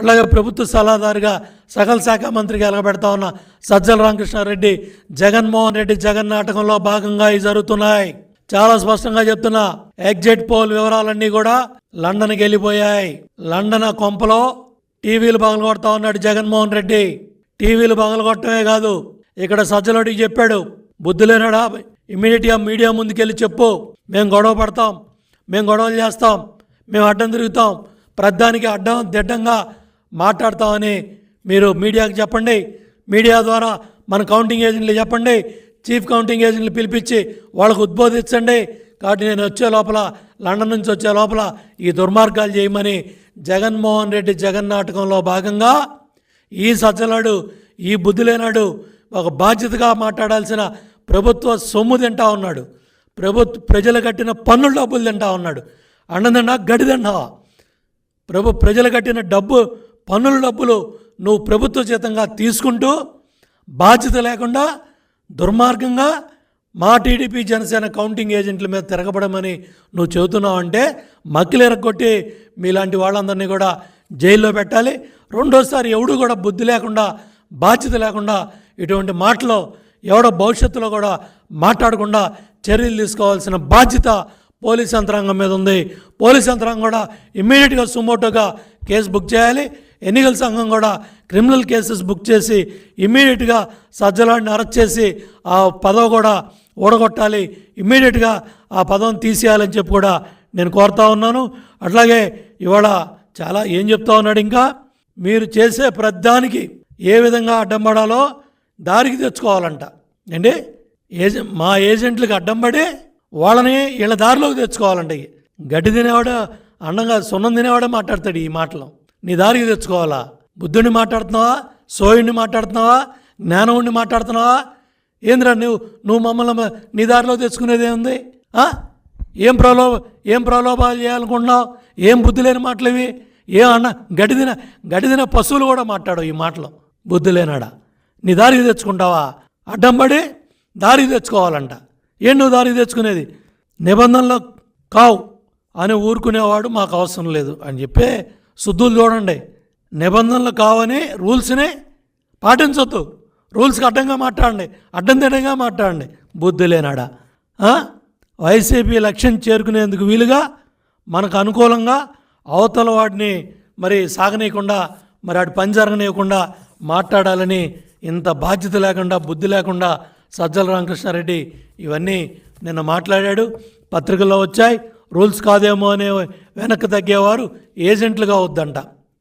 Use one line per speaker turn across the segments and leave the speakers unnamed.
అలాగే ప్రభుత్వ సలహాదారుగా సకల శాఖ మంత్రిగా ఎలగబెడతా ఉన్న సజ్జల రామకృష్ణారెడ్డి జగన్మోహన్ రెడ్డి జగన్ నాటకంలో భాగంగా ఇవి జరుగుతున్నాయి. చాలా స్పష్టంగా చెప్తున్నా ఎగ్జిట్ పోల్ వివరాలన్నీ కూడా లండన్కి వెళ్ళిపోయాయి. లండన్ కొంపలో టీవీలు పగలగొడతా ఉన్నాడు జగన్మోహన్ రెడ్డి. టీవీలు పగలగొట్టమే కాదు ఇక్కడ సజ్జలోడికి చెప్పాడు బుద్ధి లేనాడా? ఇమీడియట్గా మీడియా ముందుకెళ్ళి చెప్పు. మేము గొడవ పడతాం మేము గొడవలు చేస్తాం మేము అడ్డం తిరుగుతాం. ప్రధానికి అడ్డం దిడ్డంగా మాట్లాడతామని మీరు మీడియాకి చెప్పండి. మీడియా ద్వారా మన కౌంటింగ్ ఏజెంట్లు చెప్పండి. చీఫ్ కౌంటింగ్ ఏజెంట్లు పిలిపించి వాళ్ళకు ఉద్బోధించండి. కాబట్టి నేను వచ్చే లోపల లండన్ నుంచి వచ్చే లోపల ఈ దుర్మార్గాలు చేయమని జగన్మోహన్ రెడ్డి జగన్ నాటకంలో భాగంగా ఈ సజ్జలాడు ఈ బుద్ధి లేనాడు ఒక బాధ్యతగా మాట్లాడాల్సిన ప్రభుత్వ సొమ్ము తింటా ఉన్నాడు. ప్రభుత్వ ప్రజలు కట్టిన పన్నుల డబ్బులు తింటా ఉన్నాడు. అన్నదండా గడి ప్రభు ప్రజలు కట్టిన డబ్బు పన్నుల డబ్బులు నువ్వు ప్రభుత్వ జీతంగా తీసుకుంటూ బాధ్యత లేకుండా దుర్మార్గంగా మా టీడీపీ జనసేన కౌంటింగ్ ఏజెంట్ల మీద తిరగబడమని నువ్వు చెబుతున్నావు అంటే మక్కిలెరగొట్టి మీలాంటి వాళ్ళందరినీ కూడా జైల్లో పెట్టాలి. రెండోసారి ఎవడు కూడా బుద్ధి లేకుండా బాధ్యత లేకుండా ఇటువంటి మాటలు ఎవడో భవిష్యత్తులో కూడా మాట్లాడకుండా చర్యలు తీసుకోవాల్సిన బాధ్యత పోలీస్ యంత్రాంగం మీద ఉంది. పోలీస్ యంత్రాంగం కూడా ఇమ్మీడియట్గా సుమోటోగా కేసు బుక్ చేయాలి. ఎన్నికల సంఘం కూడా క్రిమినల్ కేసెస్ బుక్ చేసి ఇమ్మీడియట్గా సజ్జలాడిని అరెస్ట్ చేసి ఆ పదవి కూడా ఊడగొట్టాలి. ఇమ్మీడియట్గా ఆ పదవిని తీసేయాలని చెప్పి కూడా నేను కోరుతా ఉన్నాను. అట్లాగే ఇవాళ చాలా ఏం చెప్తా ఉన్నాడు ఇంకా? మీరు చేసే ప్రధానికి ఏ విధంగా అడ్డం పడాలో దారికి తెచ్చుకోవాలంట. అండి ఏజె మా ఏజెంట్లకు అడ్డం పడి వాళ్ళని వీళ్ళ దారిలోకి తెచ్చుకోవాలంట. గడ్డి తినేవాడు అండంగా సున్నం తినేవాడే మాట్లాడతాడు ఈ మాటలు. నీ దారికి తెచ్చుకోవాలా? బుద్ధుడిని మాట్లాడుతున్నావా? సోయుడిని మాట్లాడుతున్నావా? జ్ఞానవుడిని మాట్లాడుతున్నావా? ఏంద్రా నువ్వు నువ్వు మమ్మల్ని నీ దారిలో తెచ్చుకునేది ఏముంది? ఏం ప్రలోభ ఏం ప్రలోభాలు చేయాలనుకుంటున్నావు? ఏం బుద్ధి లేని మాటలు ఇవి? ఏం అన్న గడిదిన గడిదిన పశువులు కూడా మాట్లాడవు ఈ మాటలు. బుద్ధి లేనాడా? నీ దారికి తెచ్చుకుంటావా? అడ్డం పడి దారికి తెచ్చుకోవాలంట. ఏం నువ్వు దారికి తెచ్చుకునేది? నిబంధనలు కావు. అని ఊరుకునేవాడు మాకు అవసరం లేదు అని చెప్పి శుద్ధులు చూడండి. నిబంధనలు కావని రూల్స్ని పాటించొద్దు. రూల్స్కి అడ్డంగా మాట్లాడండి. అడ్డం తిడంగా మాట్లాడండి. బుద్ధి లేనాడా? వైసీపీ లక్ష్యం చేరుకునేందుకు వీలుగా మనకు అనుకూలంగా అవతల వాడిని మరి సాగనీయకుండా మరి వాడి పని జరగనీయకుండా మాట్లాడాలని ఇంత బాధ్యత లేకుండా బుద్ధి లేకుండా సజ్జల రామకృష్ణారెడ్డి ఇవన్నీ నిన్న మాట్లాడాడు. పత్రికల్లో వచ్చాయి. రూల్స్ కాదేమో అనే వెనక్కి తగ్గేవారు ఏజెంట్లుగా వద్దంట.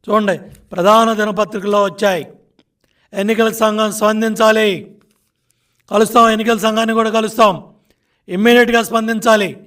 చూడండి ప్రధాన దినపత్రికల్లో వచ్చాయి. ఎన్నికల సంఘం స్పందించాలి. కలుస్తాం ఎన్నికల సంఘాన్ని కూడా కలుస్తాం. ఇమ్మీడియట్గా స్పందించాలి.